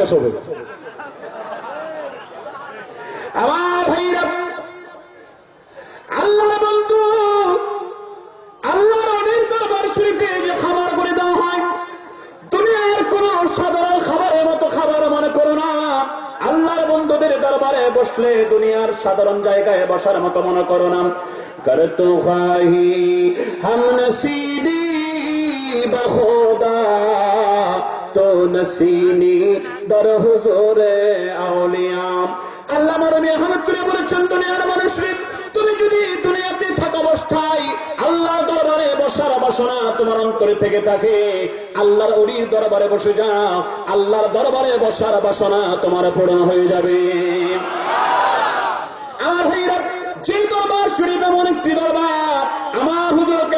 শেষ হবে। আমার ভাইরা আল্লাহ বন্ধু, আল্লাহর অনেক দরবার যে খাবার করে দেওয়া হয়, দুনিয়ার কোন সাধারণ খাবারের মতো খাবার মনে করো না। আল্লাহর বন্ধুদের দরবারে বসলে দুনিয়ার সাধারণ জায়গায় বসার মতো মনে করো না। কর তো হাম নসিবি তো নসিনি, দর হুজুরে আল্লাহ আহমদ করে বলেছেন, দুনিয়ার মানুষ তুমি যদি দুনিয়াতে থাকা অবস্থায় আল্লাহ দরবারে বসার বাসনা তোমার অন্তরে থেকে থাকে, আল্লাহর অলির দরবারে বসে যাও, আল্লাহর দরবারে বসার বাসনা তোমার পূরণ হয়ে যাবে। আমার ভাইরা, যে দরবার শরীফ এমন একটি দরবার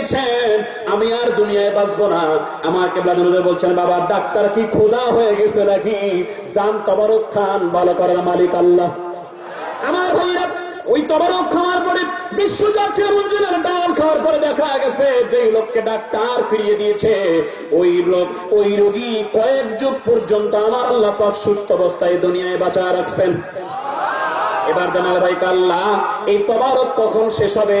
দিয়েছেন। আমি আর দুনিয়ায় বাঁচবো না। আমার কেবলা জনদের বলছেন, বাবা, ডাক্তার কি খোদা হয়ে গেছে নাকি? জান তবরক খান, ভালো করার মালিক আল্লাহ। আমার ভাইরা, ওই তবরক খাওয়ার পরে বিশ্ব জাতীয় ডাল খাওয়ার পরে দেখা গেছে লোককে ডাক্তার ফিরিয়ে দিয়েছে, ওই লোক, ওই রোগী কয়েক যুগ পর্যন্ত আমার আল্লাহ পাক সুস্থ অবস্থায় দুনিয়ায় বাঁচা রাখছেন। এবার জানাল ভাই কাল্লা, এই তবারক কখন শেষ হবে?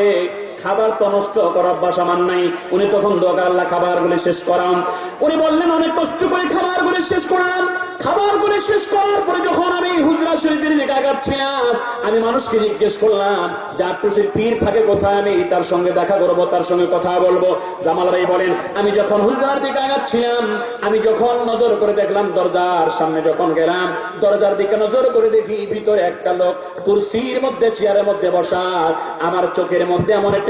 খাবার তো নষ্ট করার অভ্যাস আমার নাই। উনি তখন দোকার আল্লাহ খাবার গুলি শেষ করাম উনি বললেন, অনেক কষ্ট করে খাবার গুলি শেষ করাম খাবার গুলি শেষ করার পরে যখন আমি হুজরা শরীফের দিকে আগাচ্ছিলাম, আমি মানুষকে জিজ্ঞেস করলাম, যে আটটুসির পীর থাকে কোথায়? আমি তার সঙ্গে দেখা করব, তার সঙ্গে কথা বলব। জামাল ভাই বলেন, আমি যখন হুজরার দিকে আগাচ্ছিলাম, আমি যখন নজর করে দেখলাম দরজার সামনে যখন গেলাম, দরজার দিকে নজর করে দেখি ভিতরে একটা লোক কুরসির মধ্যে, চেয়ারের মধ্যে বসা। আমার চোখের মধ্যে এমন একটা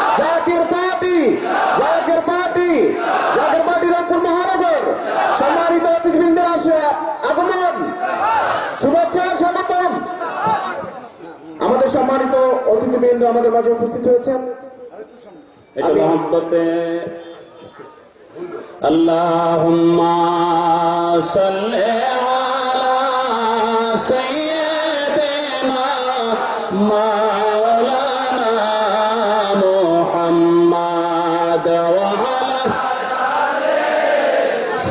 অতিথিবৃন্দ আমাদের মাঝে উপস্থিত হয়েছেন। আল্লাহুম্মা সাল্লি আলা সাইয়্যিদিনা মাওলানা মুহাম্মাদ ওয়া আলা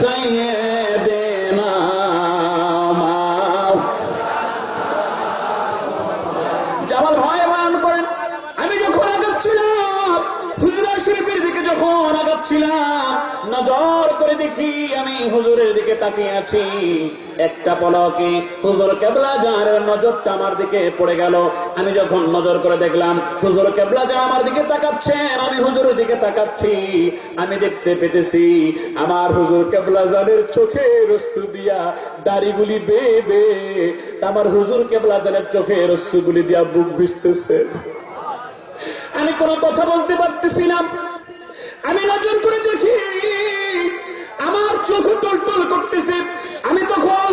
সাইয়্যিদিনা জামাল ভয় করেন। আমি যখন আগাচ্ছিলাম হুজুরা শরীফের যখন আগাচ্ছিলাম নজর করে দেখি আমি হুজুরের দিকে তাকিয়ে আছি। একটা পলকে হুজুর কেবলা যার নজরটা আমার দিকে পড়ে গেল। আমি যখন নজর করে দেখলাম, হুজুর কেবলা যা আমার দিকে তাকাচ্ছেন আমি হুজুরের দিকে তাকাচ্ছি। আমি দেখতে পেতেছি, আমার হুজুর কেবলা জানের চোখে রস্তু দিয়া দাড়িগুলি বে বে আমার হুজুর কেবলা জানের চোখে রস্যুগুলি দিয়া বুক ভিজতেছে। আমি কোনো কথা বলতে পারতেছি না আমি নজর করে দেখি। আমার চোখ টলটল করতেছে। আমি তখন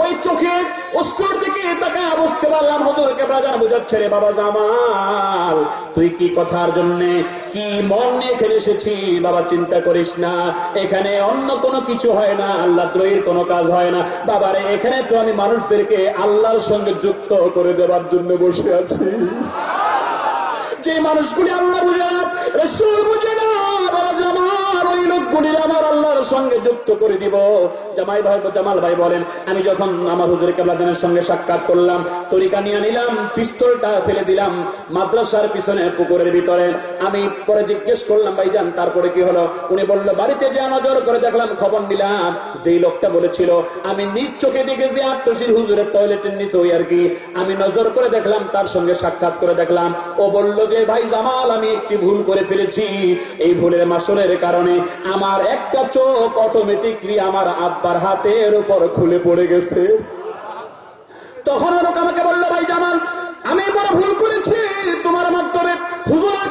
ওই চোখে অস্ত্রর দিকে তাকা বুঝতে পারলাম, হজরকে বাজার বোঝাচ্ছে রে বাবা জামাল, তুই কি কথার জন্য কি মন নিয়ে এখানে এসেছি? বাবা, চিন্তা করিস না, এখানে অন্য কোনো কিছু হয় না, আল্লাহ দ্রোহীর কোনো কাজ হয় না। বাবারে, এখানে তো আমি মানুষদেরকে আল্লাহর সঙ্গে যুক্ত করে দেবার জন্য বসে আছি। যে মানুষগুলি আল্লাহ বুঝে না রসুল সঙ্গে যুক্ত করে দিব। জামাই ভাই, জামাল ভাই বলেন, আমি যখন আমার হুজুর কেবলাদিনের সঙ্গে সাক্ষাৎ করলাম, তরিকা নিয়ে নিলাম, পিস্তলটা ফেলে দিলাম, মাদ্রাসার পিছনে পুকুরের ভিতরে। আমি পরে জিজ্ঞেস করলাম ভাইজান তারপরে কি হলো? উনি বলল, বাড়িতে যে নজর করে দেখলাম, খবর নিলাম। যেই লোকটা বলেছিল, আমি নিজ চোখে দেখেছি আটটসির হুজুরের টয়লেটের নিচে ওই আর কি। আমি নজর করে দেখলাম, তার সঙ্গে সাক্ষাৎ করে দেখলাম। ও বলল যে, ভাই জামাল, আমি একটি ভুল করে ফেলেছি। এই ভুলের মাসলের কারণে আমার একটা চোখ অটোমেটিকলি আমার আব্বার হাতের উপর খুলে পড়ে গেছে। তখন ওরা আমাকে বলল, ভাই জামাল, আমি বড় ভুল করেছি। তোমার মাধ্যমে হুজুরের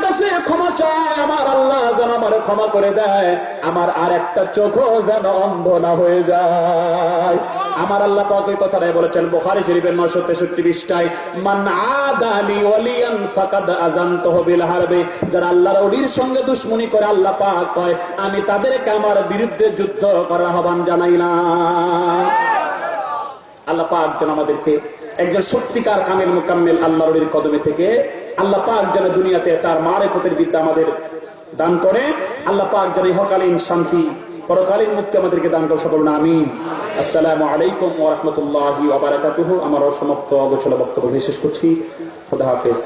ক্ষমা চায়, আমার আল্লাহ যেন আমার ক্ষমা করে দেয়। আমার আর একটা চোখ যেন অন্ধ না হয়ে যায়। আমার আল্লাহ পাক ওই কথাটাই বলেছেন, বুখারী শরীফের 963 পৃষ্ঠায়, মান আদালি ওয়ালিয়ান ফাকাদ আযানতুহু বিল হারবে। যারা আল্লাহর ওলির সঙ্গে দুশমনি করে আল্লাহ পাক কয়, আমি তাদেরকে আমার বিরুদ্ধে যুদ্ধ করার আহ্বান জানাইলাম। আল্লাহ পাক যেন আমাদেরকে একজন সত্যিকার কামেল মোকাম্মেল আল্লাহ রবির কদমে থেকে আল্লাহ পাক যেন দুনিয়াতে তার মারেফতের বিদ্যা আমাদের দান করে, আল্লাহ পাক যেন ইহকালীন শান্তি, পরকালীন মুক্তি আমাদেরকে দান করে সকল নামি আসসালামু আলাইকুম ওরহমতুল্লাহ আবার আমার অসমাপ্ত অগোছলা বক্তব্য বিশেষ করছি। খুদা হাফেজ।